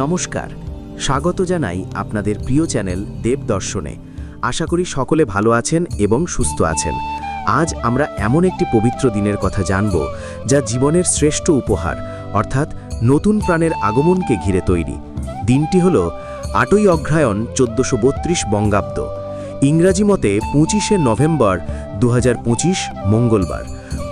নমস্কার, স্বাগত জানাই আপনাদের প্রিয় চ্যানেল দেবদর্শনে আশা করি সকলে ভালো আছেন এবং সুস্থ আছেন। আজ আমরা এমন একটি পবিত্র দিনের কথা জানব, যা জীবনের শ্রেষ্ঠ উপহার, অর্থাৎ নতুন প্রাণের আগমনকে ঘিরে তৈরি। দিনটি হল আটই অগ্রহায়ণ চোদ্দোশো বত্রিশ বঙ্গাব্দ। ইংরাজি মতে পঁচিশে নভেম্বর দু হাজার পঁচিশ মঙ্গলবার।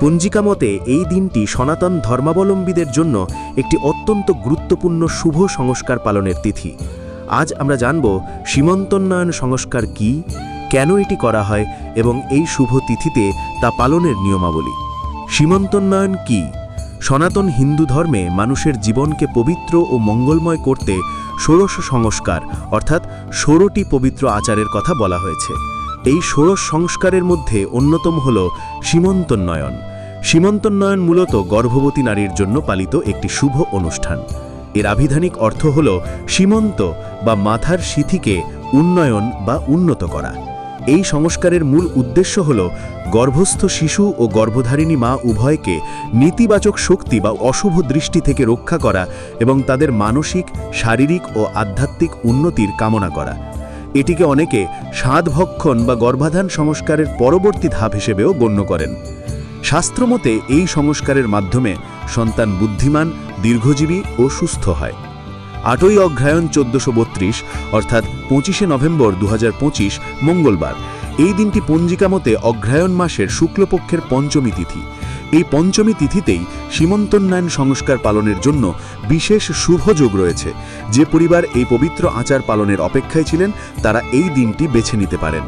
পঞ্জিকা মতে, এই দিনটি সনাতন ধর্মাবলম্বীদের জন্য একটি অত্যন্ত গুরুত্বপূর্ণ শুভ সংস্কার পালনের তিথি। আজ আমরা জানব সীমন্তোন্নয়ন সংস্কার কি, কেন এটি করা হয় এবং এই শুভ তিথিতে তা পালনের নিয়মাবলী। সীমন্তোন্নয়ন কি? সনাতন হিন্দু ধর্মে মানুষের জীবনকে পবিত্র ও মঙ্গলময় করতে ষোড়শ সংস্কার, অর্থাৎ ষোড়টি পবিত্র আচারের কথা বলা হয়েছে। এই ষোড়শ সংস্কারের মধ্যে অন্যতম হল সীমন্তোন্নয়ন। সীমন্তোন্নয়ন মূলত গর্ভবতী নারীর জন্য পালিত একটি শুভ অনুষ্ঠান। এর আভিধানিক অর্থ হল সীমন্ত বা মাথার সিথিকে উন্নয়ন বা উন্নত করা। এই সংস্কারের মূল উদ্দেশ্য হল গর্ভস্থ শিশু ও গর্ভধারিণী মা উভয়কে নেতিবাচক শক্তি বা অশুভ দৃষ্টি থেকে রক্ষা করা এবং তাদের মানসিক, শারীরিক ও আধ্যাত্মিক উন্নতির কামনা করা। এটিকে অনেকে সাধভক্ষণ বা গর্ভাধান সংস্কারের পরবর্তী ধাপ হিসেবেও গণ্য করেন। শাস্ত্রমতে এই সংস্কারের মাধ্যমে সন্তান বুদ্ধিমান, দীর্ঘজীবী ও সুস্থ হয়। আটই অগ্রহায়ণ চোদ্দশো বত্রিশ, অর্থাৎ পঁচিশে নভেম্বর দু হাজার পঁচিশ, মঙ্গলবার। এই দিনটি পঞ্জিকা মতে অগ্রহায়ণ মাসের শুক্লপক্ষের পঞ্চমী তিথি। এই পঞ্চমী তিথিতেই সীমন্তোন্নয়ন সংস্কার পালনের জন্য বিশেষ শুভ যোগ রয়েছে। যে পরিবার এই পবিত্র আচার পালনের অপেক্ষায় ছিলেন, তারা এই দিনটি বেছে নিতে পারেন।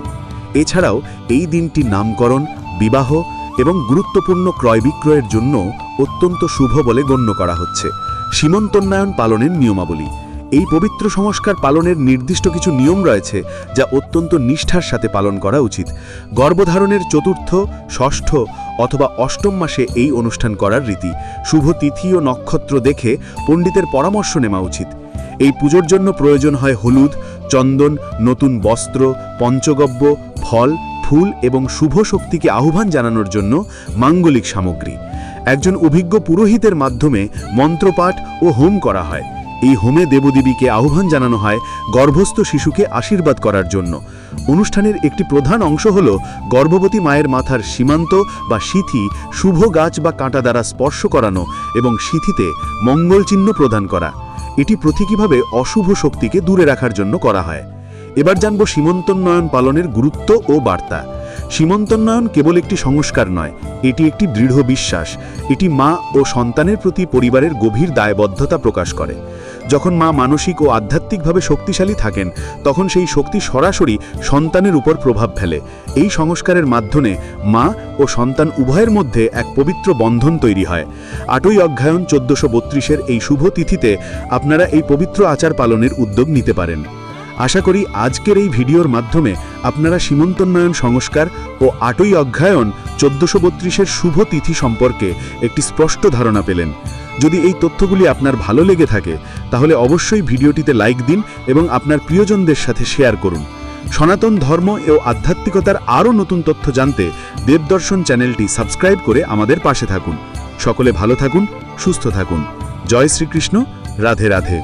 এছাড়াও এই দিনটি নামকরণ, বিবাহ গুরুত্বপূর্ণ ক্রয় বিক্রয়ের জন্য অত্যন্ত শুভ বলে গণ্য করা হচ্ছে। সীমন্তোন্নয়ন পালনের নিয়মাবলী। এই পবিত্র সংস্কার পালনের নির্দিষ্ট কিছু নিয়ম রয়েছে যা অত্যন্ত নিষ্ঠার সাথে পালন করা উচিত। গর্ভধারণের চতুর্থ, ষষ্ঠ অথবা অষ্টম মাসে এই অনুষ্ঠান করার রীতি। শুভ তিথি ও নক্ষত্র দেখে পণ্ডিতের পরামর্শ নেওয়া উচিত। এই পুজোর জন্য প্রয়োজন হয় হলুদ, চন্দন, নতুন বস্ত্র, পঞ্চগব্য, ফল ফুল এবং শুভ শক্তিকে আহ্বান জানানোর জন্য মাঙ্গলিক সামগ্রী। একজন অভিজ্ঞ পুরোহিতের মাধ্যমে মন্ত্রপাঠ ও হোম করা হয়। এই হোমে দেবদেবীকে আহ্বান জানানো হয় গর্ভস্থ শিশুকে আশীর্বাদ করার জন্য। অনুষ্ঠানের একটি প্রধান অংশ হল গর্ভবতী মায়ের মাথার সীমান্ত বা সিথি শুভ গাছ বা কাঁটা দ্বারা স্পর্শ করানো এবং সিথিতে মঙ্গল চিহ্ন প্রদান করা। এটি প্রতীকীভাবে অশুভ শক্তিকে দূরে রাখার জন্য করা হয়। এবার জানব সীমন্তোন্নয়ন পালনের গুরুত্ব ও বার্তা। সীমন্তোন্নয়ন কেবল একটি সংস্কার নয়, এটি একটি দৃঢ় বিশ্বাস। এটি মা ও সন্তানের প্রতি পরিবারের গভীর দায়বদ্ধতা প্রকাশ করে। যখন মা মানসিক ও আধ্যাত্মিকভাবে শক্তিশালী থাকেন, তখন সেই শক্তি সরাসরি সন্তানের উপর প্রভাব ফেলে। এই সংস্কারের মাধ্যমে মা ও সন্তান উভয়ের মধ্যে এক পবিত্র বন্ধন তৈরি হয়। আটই অধ্যায়ন চোদ্দশো বত্রিশের এই শুভ তিথিতে আপনারা এই পবিত্র আচার পালনের উদ্যোগ নিতে পারেন। আশা করি আজকের এই ভিডিওর মাধ্যমে আপনারা সীমন্তোন্নয়ন সংস্কার ও আটই অধ্যায়ন চোদ্দশো বত্রিশের শুভ তিথি সম্পর্কে একটি স্পষ্ট ধারণা পেলেন। যদি এই তথ্যগুলি আপনার ভালো লেগে থাকে, তাহলে অবশ্যই ভিডিওটিতে লাইক দিন এবং আপনার প্রিয়জনদের সাথে শেয়ার করুন। সনাতন ধর্ম ও আধ্যাত্মিকতার আরও নতুন তথ্য জানতে দেবদর্শন চ্যানেলটি সাবস্ক্রাইব করে আমাদের পাশে থাকুন। সকলে ভালো থাকুন, সুস্থ থাকুন। জয় শ্রীকৃষ্ণ, রাধে রাধে।